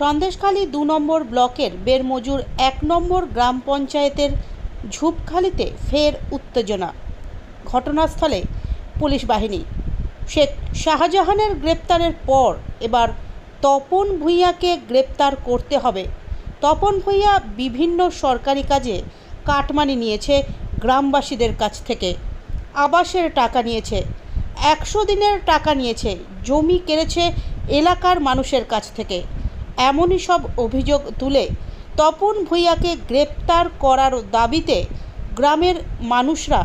সন্দেশখালী দু নম্বর ব্লকের বেরমজুর এক নম্বর গ্রাম পঞ্চায়েতের ঝুপখালিতে ফের উত্তেজনা। ঘটনাস্থলে পুলিশ বাহিনী। শেখ শাহজাহানের গ্রেপ্তারের পর এবার তপন ভূঁইয়াকে গ্রেপ্তার করতে হবে। তপন ভূঁইয়া বিভিন্ন সরকারি কাজে কাটমানি নিয়েছে গ্রামবাসীদের কাছ থেকে। আবাসের টাকা নিয়েছে, একশো দিনের টাকা নিয়েছে, জমি কেড়েছে এলাকার মানুষের কাছ থেকে। এমনই সব অভিযোগ তুলে তপন ভূঁইয়াকে গ্রেপ্তার করার দাবিতে গ্রামের মানুষরা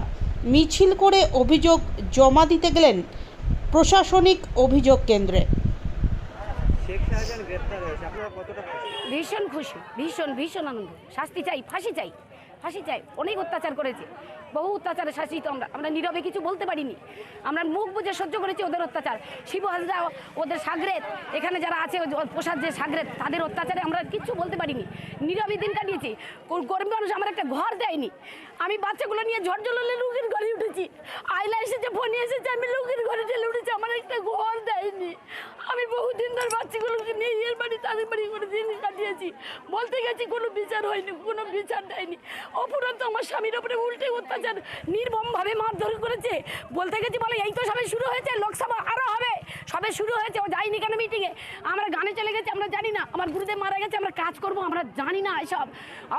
মিছিল করে অভিযোগ জমা দিতে গেলেন প্রশাসনিক অভিযোগ কেন্দ্রে। ভীষণ খুশি ভীষণ ভীষণ আনন্দ। শাস্তি চাই ফাঁসি চাই। ফাঁসি চাই। অনেক অত্যাচার করেছে। বহু অত্যাচারে শাসিত আমরা। আমরা নীরবে কিছু বলতে পারিনি। আমরা মুখ বুঝে সহ্য করেছি ওদের অত্যাচার। শিব হাজরা, ওদের সাগরেত, এখানে যারা আছে প্রসাদ যে সাগরেত, তাদের অত্যাচারে আমরা কিচ্ছু বলতে পারিনি। নীরবে দিন কাটিয়েছি গরিব মানুষ আমার একটা ঘর দেয়নি। আমি বাচ্চাগুলো নিয়ে ঝড় জলে লোকের ঘরে উঠেছি। আইলা এসেছে, ফোন এসেছে, আমি লোকের ঘরে ঠেলে উঠেছি। আমার একটা ঘর দেয়নি আমি বহুদিন ধরে বাচ্চাগুলোকে নিয়ে এর বাড়ি করে দিন কাটিয়েছি বলতে গেছি কোনো বিচার হয়নি, কোনো বিচার দেয়নি। অপরাধ আমার স্বামীর ওপরে উল্টে অত্যাচার নির্মমভাবে মারধর করেছে। বলতে গেছি, বলে, এই তো সবাই শুরু হয়েছে লোকসভা। সবে শুরু হয়েছে? ও যায়নি কেন মিটিংয়ে আমরা গানে চলে গেছি, আমরা জানি না। আমার গুরুদেব মারা গেছে, আমরা কাজ করব, আমরা জানি না এসব।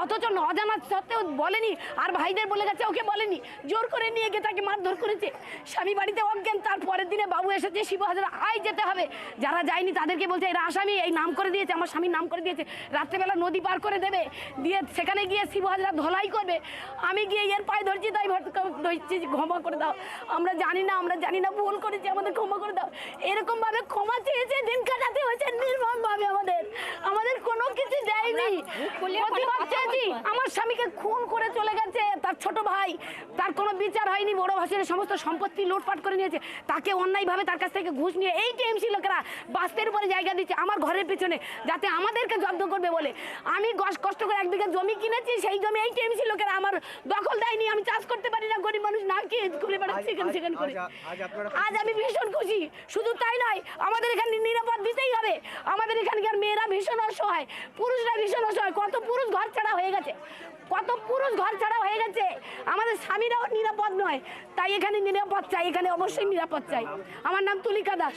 অথচ অজানা সত্ত্বেও বলেনি, আর ভাইদের বলে গেছে, ওকে বলেনি। জোর করে নিয়ে গিয়ে তাকে মারধর করেছে। স্বামী বাড়িতে অজ্ঞান তার পরের দিনে বাবু এসেছে, শিব হাজার, আয় যেতে হবে। যারা যায়নি তাদেরকে বলছে, এরা আসামি, এই নাম করে দিয়েছে, আমার স্বামীর নাম করে দিয়েছে। রাত্রেবেলা নদী পার করে দেবে, দিয়ে সেখানে গিয়ে শিব হাজরা ধলাই করবে। আমি গিয়ে এর পায়ে ধরছি, তাই ধরছি, ক্ষমা করে দাও। আমরা জানি না, আমরা জানি না, ভুল করেছি, আমাদের ক্ষমা করে দাও। এরকম ভাবে ক্ষমা চেয়েছে দিন কাটাতে হয়েছে নির্মম ভাবে আমাদের আমাদের কোনো কিছু দেয়নি প্রতিবাদ চেয়েছি আমার স্বামীকে খুন করে চলে গেছে তার ছোট ভাই। তার কোনো বিচার হয়নি বড় ভাষের সমস্ত সম্পত্তি লুটপাট করে নিয়েছে। তাকে অন্যায়ভাবে তার কাছ থেকে ঘুষ নিয়ে এই টিএমসি লোকেরা বাস্তের উপরে জায়গা দিচ্ছে আমার ঘরের পিছনে যাতে আমাদেরকে জব্দ করবে বলে। আমি কষ্ট করে এক বিঘা জমি কিনেছি সেই জমি এই টিএমসি লোকেরা আমার দখল দেয়নি। আমি চাষ করতে পারি না গরিব মানুষ না খেয়ে ঘুরে বেড়াচ্ছি এখানে আজ- সেখানে করে। আজ আমি ভীষণ খুশি। শুধু তাই নয় আমাদের এখানে নিরাপদ দিতেই হবে। আমাদের এখানকার মেয়েরা ভীষণ অসহায়। পুরুষরা ভীষণ অসহায়। কত পুরুষ ঘর ছাড়া হয়ে গেছে। কত পুরুষ ঘর ছাড়া হয়ে গেছে। আমাদের স্বামীরাও নিরাপদ নয়। তাই এখানে নিরাপদ চাই, এখানে অবশ্যই নিরাপদ চাই। আমার নাম তুলিকা দাস।